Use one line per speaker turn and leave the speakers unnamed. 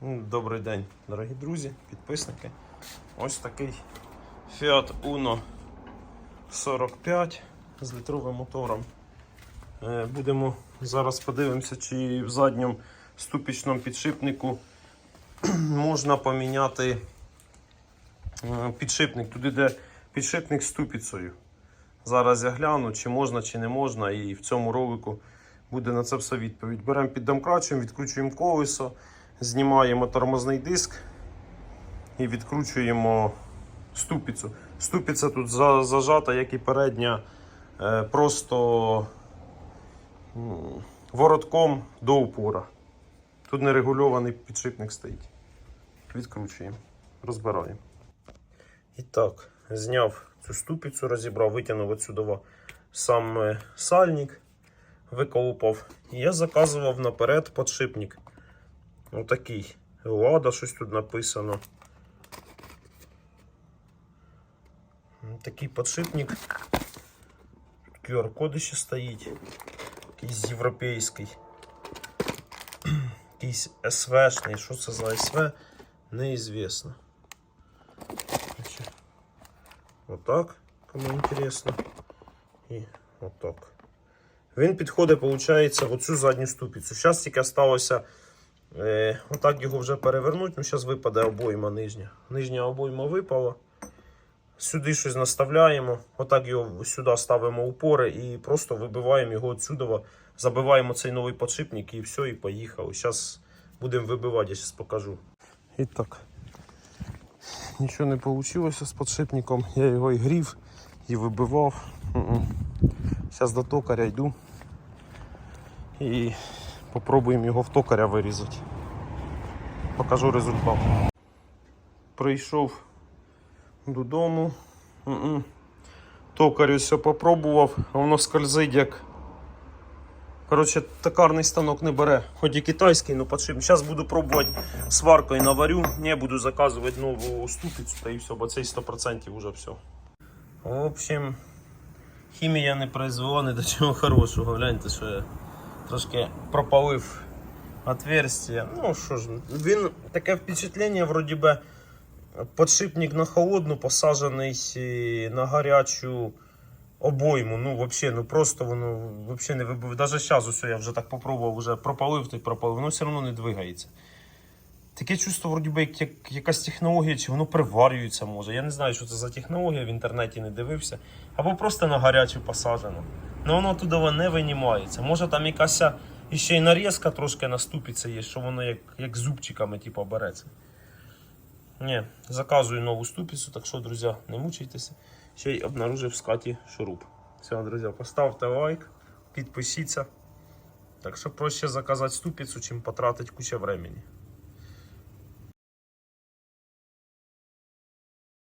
Добрий день, дорогі друзі, підписники. Ось такий Fiat Uno 45 з літровим мотором. Е, Будемо зараз подивимося, чи в задньому ступічному підшипнику можна поміняти е, підшипник туди, де підшипник з ступицею. Зараз я гляну, чи можна, чи не можна, і в цьому ролику буде на це все відповідь. Беремо піддомкрачуємо, відкручуємо колесо, знімаємо тормозний диск і відкручуємо ступицю. Ступиця тут зажата, як і передня, е, просто воротком до упора. Тут нерегульований підшипник стоїть. Відкручуємо, розбираємо. І так, зняв цю ступицю, розібрав, витягнув отсюди сам е, сальник, виколупав. І я заказував наперед подшипник. Отакий. Лада, щось тут написано. Такий подшипник. Тут QR-код ще стоїть. Якийсь європейський. Якийсь СВшний. Що це за СВ? Неізвісно. Отак, кому інтересно. І отак. Він підходить, виходить, в оцю задню ступицю. Зараз тільки сталося. Е, отак його вже перевернуть. Ну, зараз випаде обойма нижня. Нижня обойма випала. Сюди щось наставляємо. Отак його сюди ставимо упори і просто вибиваємо його відсюди. Забиваємо цей новий подшипник і все, і поїхали. Зараз будемо вибивати, я зараз покажу. І так. Нічого не вийшло з подшипником. Я його і грів, і вибивав. Зараз до токаря йду і попробуємо його в токаря вирізати. Покажу результат. Прийшов додому. М-м. Токар все попробував, воно скользить як. Коротше, токарний станок не бере. Хоч і китайський, але подшипник. Зараз буду пробувати сваркою наварю. Не буду заказувати нову ступицю та і все, бо цей 100% вже все. В общем, хімія не призвела ні до чого хорошого. Гляньте, що я трошки пропалив отверстие. Ну що ж, він таке впечатлення, вроді би, подшипник на холодну, посаджений е, на гарячу обойму. Ну, взагалі, ну просто воно взагалі не вибив. Навіть зараз усе я вже так попробував, вже пропалив, ти пропалив, воно все одно не двигається. Таке чувство, вроді би, як, як якась технологія, чи воно приварюється може. Я не знаю, що це за технологія, в інтернеті не дивився. Або просто на гарячу посаджено. Ну воно туди не винімається. Може там якась ще й нарізка трошки наступиться є, що воно як, як зубчиками типу, береться. Ні, заказую нову ступицю, так що, друзі, не мучайтеся. Ще й обнаружив в скаті шуруп. Все, друзі, поставте лайк, підпишіться. Так що проще заказати ступицю, чим потратити кучу времени.